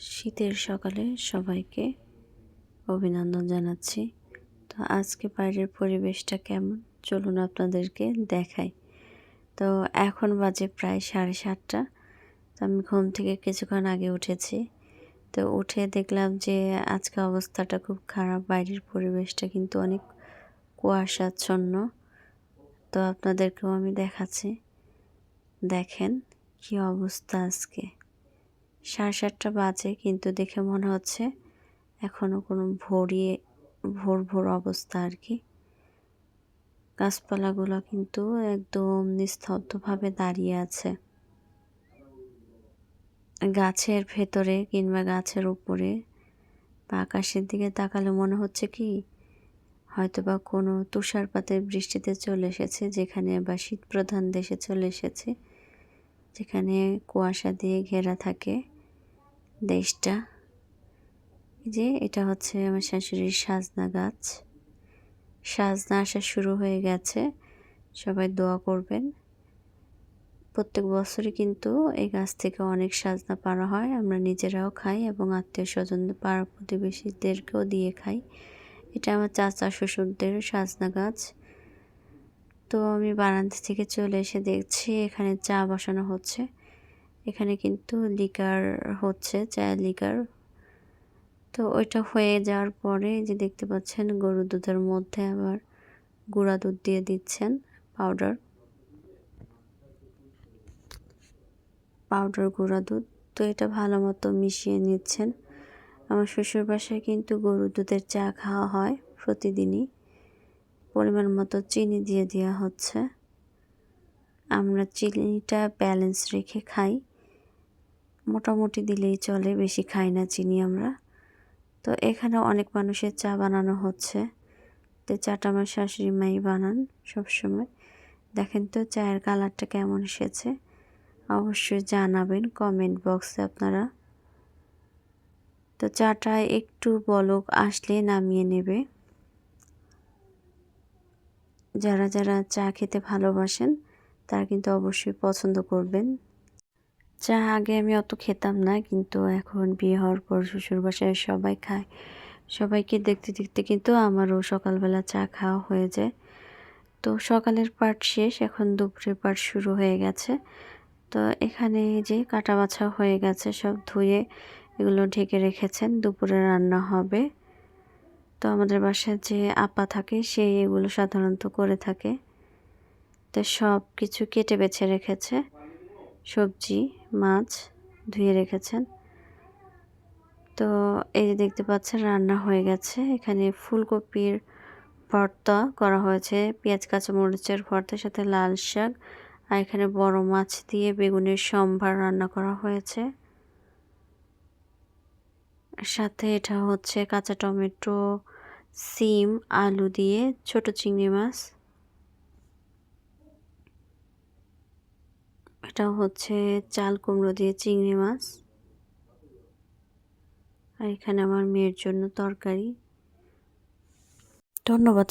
শীতের সকালে সবাইকে অভিনন্দন জানাচ্ছি। তো আজকে বাইরের পরিবেশটা কেমন? চলুন আপনাদেরকে দেখাই। তো এখন বাজে প্রায় সাড়ে সাতটা। তো আমি ঘুম থেকে কিছুক্ষণ আগে উঠেছি। তো উঠে দেখলাম যে আজকে অবস্থাটা খুব খারাপ। বাইরের পরিবেশটা কিন্তু অনেক কুয়াশাচ্ছন্ন। তো আপনাদেরকেও আমি দেখাচ্ছি। দেখেন কি অবস্থা আজকে। সাড়ে সাতটা বাজে, কিন্তু দেখে মনে হচ্ছে এখনও কোনো ভোরিয়ে ভোর ভোর অবস্থা আর কি। গাছপালাগুলো কিন্তু একদম নিস্তব্ধভাবে দাঁড়িয়ে আছে। গাছের ভেতরে কিংবা গাছের উপরে বা আকাশের দিকে তাকালে মনে হচ্ছে কি, হয়তোবা কোনো তুষারপাতের বৃষ্টিতে চলে এসেছে, যেখানে বা শীত প্রধান দেশে চলে এসেছে। যেখানে কুয়াশা দিয়ে ঘেরা থাকে দেশটা। যে এটা হচ্ছে আমার শাশুড়ির সাজনা গাছ। সাজনা আসা শুরু হয়ে গেছে। সবাই দোয়া করবেন। প্রত্যেক বছরই কিন্তু এই গাছ থেকে অনেক সাজনা পাড়া হয়। আমরা নিজেরাও খাই এবং আত্মীয় স্বজন পাড়া প্রতিবেশীদেরকেও দিয়ে খাই। এটা আমার চাচা শ্বশুরদের সাজনা গাছ। তো আমি বারান্দা থেকে চলে এসে দেখছি এখানে চা বসানো হচ্ছে। এখানে কিন্তু লিকার হচ্ছে চা লিকার। তো ওইটা হয়ে যাওয়ার পরে যে দেখতে পাচ্ছেন, গরুর দুধের মধ্যে আবার গুঁড়া দুধ দিয়ে দিচ্ছেন পাউডার। পাউডার, গুঁড়া দুধ। তো এটা ভালো মতো মিশিয়ে নিচ্ছেন। আমার শ্বশুর বাসায় কিন্তু গরুর দুধের চা খাওয়া হয় প্রতিদিনই। পরিমাণ মতো চিনি দিয়ে দেওয়া হচ্ছে। আমরা চিনিটা ব্যালেন্স রেখে খাই। মোটামুটি দিলেই চলে, বেশি খাই না চিনি আমরা। তো এখানে অনেক মানুষের চা বানানো হচ্ছে। তো চাটা আমার শাশুড়ি মাই বানান সবসময়। দেখেন তো চায়ের কালারটা কেমন এসেছে। অবশ্যই জানাবেন কমেন্ট বক্সে আপনারা। তো চাটা একটু বলক, আসলে নামিয়ে নেবে। যারা যারা চা খেতে ভালোবাসেন, তারা কিন্তু অবশ্যই পছন্দ করবেন। চা আগে আমি অত খেতাম না, কিন্তু এখন বিয়ে হওয়ার পর শ্বশুর বাসায় সবাই খায়। সবাইকে দেখতে দেখতে কিন্তু আমারও সকালবেলা চা খাওয়া হয়ে যায়। তো সকালের পার্ট শেষ, এখন দুপুরের পার্ট শুরু হয়ে গেছে। তো এখানে যে কাটা বাছা হয়ে গেছে, সব ধুয়ে এগুলো ঢেকে রেখেছেন, দুপুরে রান্না হবে। তো আমাদের বাসায় যে আপা থাকে, সে এগুলো সাধারণত করে থাকে। তো সব কিছু কেটে বেছে রেখেছে। সবজি, মাছ ধুয়ে রেখেছেন। তো এই যে দেখতে পাচ্ছেন, রান্না হয়ে গেছে। এখানে ফুলকপির ভর্তা করা হয়েছে, পেঁয়াজ, কাঁচামরিচের ভর্তার সাথে লাল শাক, আর এখানে বড় মাছ দিয়ে বেগুনের সম্ভার রান্না করা হয়েছে। সাথে এটা হচ্ছে কাঁচা টমেটো, সিম, আলু দিয়ে ছোট চিংড়ি মাছ। এটা হচ্ছে চাল কুমড়ো দিয়ে চিংড়ি মাছ। আর এখানে আমার মেয়ের জন্য তরকারি। ধন্যবাদ।